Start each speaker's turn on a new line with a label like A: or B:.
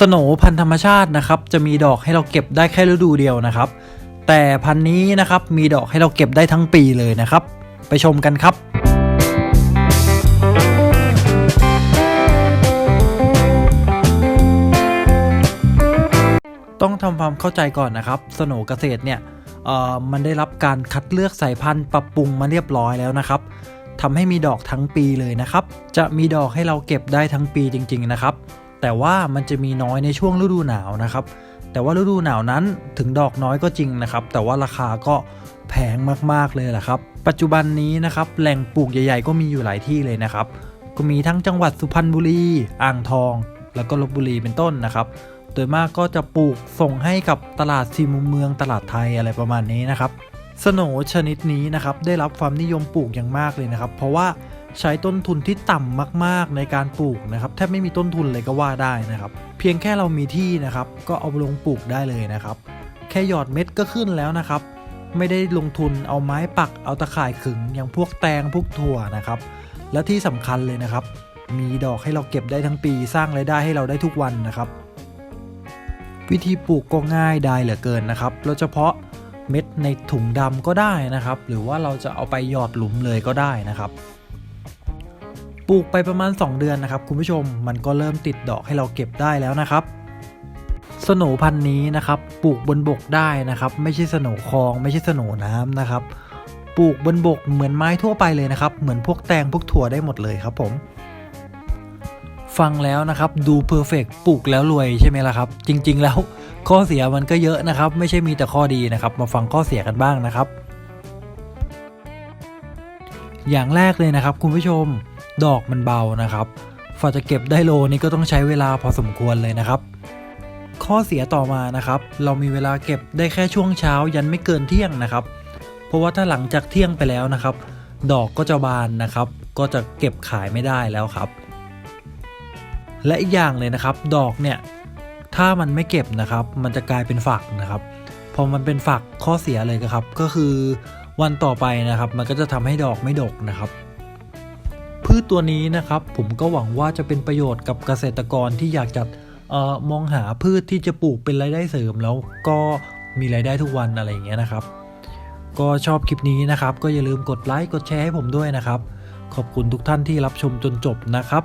A: สโนพันธุ์ธรรมชาตินะครับ จะมีดอกให้เราเก็บได้แค่ฤดูเดียวนะครับ แต่พันนี้นะครับมีดอกให้เราเก็บได้ทั้งปีเลยนะครับ ไปชมกันครับต้องทำความเข้าใจก่อนนะครับ สโนเกษตรเนี่ยเออมันได้รับการคัดเลือกสายพันธุ์ปรับปรุงมาเรียบร้อยแล้วนะครับทำให้มีดอกทั้งปีเลยนะครับ จะมีดอกให้เราเก็บได้ทั้งปีจริง ๆนะครับ แต่ว่ามันจะมีน้อยในช่วงฤดูหนาวนะครับ แต่ว่าฤดูหนาวนั้นถึงดอกน้อยก็จริงนะครับ แต่ว่าราคาก็แพงมากๆเลยแหละครับ ปัจจุบันนี้นะครับแหล่งปลูกใหญ่ ๆ ก็มีอยู่หลายที่เลยนะครับ ก็มีทั้งจังหวัดสุพรรณบุรี อ่างทอง แล้วก็ลบบุรีเป็นต้นนะครับ โดยมากก็จะปลูกส่งให้กับตลาดสี่มุมเมืองตลาดไทยอะไรประมาณนี้นะครับสโนชนิดนี้นะครับได้รับความนิยมปลูกอย่างมากเลยนะครับ เพราะว่า ใช้ต้นทุนที่ต่ำมากๆในการปลูกนะครับแทบไม่มีต้นทุนเลยก็ว่าได้นะครับ เพียงแค่เรามีที่นะครับ ก็เอาลงปลูกได้เลยนะครับ แค่หยอดเม็ดก็ขึ้นแล้วนะครับ ไม่ได้ลงทุนเอาไม้ปักเอาตะข่ายขึงอย่างพวกแตงพวกถั่วนะครับ และที่สำคัญเลยนะครับ มีดอกให้เราเก็บได้ทั้งปีสร้างรายได้ให้เราได้ทุกวันนะครับ วิธีปลูกก็ง่ายได้เหลือเกินนะครับโดยเฉพาะเม็ดในถุงดำก็ได้นะครับ หรือว่าเราจะเอาไปหยอดหลุมเลยก็ได้นะครับ ลูกไปประมาณ 2 เดือนนะครับคุณผู้ชมมันก็เริ่มติดดอกให้เราเก็บได้แล้วนะครับสโหนพันธุ์นี้นะครับปลูกบนบกได้นะครับ ไม่ใช่สโหนคลอง ไม่ใช่สโหนน้ำนะครับปลูกบนบกเหมือนไม้ทั่วไปเลยนะครับ เหมือนพวกแตงพวกถั่วได้หมดเลยครับผม ฟังแล้วนะครับดูเพอร์เฟกปลูกแล้วรวยใช่ไหมล่ะครับ จริง ๆ แล้วข้อเสียมันก็เยอะนะครับ ไม่ใช่มีแต่ข้อดีนะครับ มาฟังข้อเสียกันบ้างนะครับ อย่างแรกเลยนะครับคุณผู้ชม ดอกมันเบานะครับฝ่าจะเก็บได้โลนี่ก็ต้องใช้เวลาพอสมควรเลยนะครับ ข้อเสียต่อมานะครับ เรามีเวลาเก็บได้แค่ช่วงเช้ายันไม่เกินเที่ยงนะครับ เพราะว่าถ้าหลังจากเที่ยงไปแล้วนะครับ ดอกก็จะบานนะครับ ก็จะเก็บขายไม่ได้แล้วครับ และอีกอย่างเลยนะครับ ดอกเนี่ยถ้ามันไม่เก็บนะครับ มันจะกลายเป็นฝักนะครับพอมันเป็นฝักข้อเสียเลยครับ ก็คือวันต่อไปนะครับ มันก็จะทำให้ดอกไม่ดกนะครับ พืชตัวนี้นะครับ ผมก็หวังว่าจะเป็นประโยชน์กับเกษตรกรที่อยากจะเออมองหาพืชที่จะปลูกเป็นรายได้เสริม แล้วก็มีรายได้ทุกวันอะไรอย่างเงี้ยนะครับ ก็ชอบคลิปนี้นะครับ ก็อย่าลืมกดไลค์กดแชร์ให้ผมด้วยนะครับ ขอบคุณทุกท่านที่รับชมจนจบนะครับ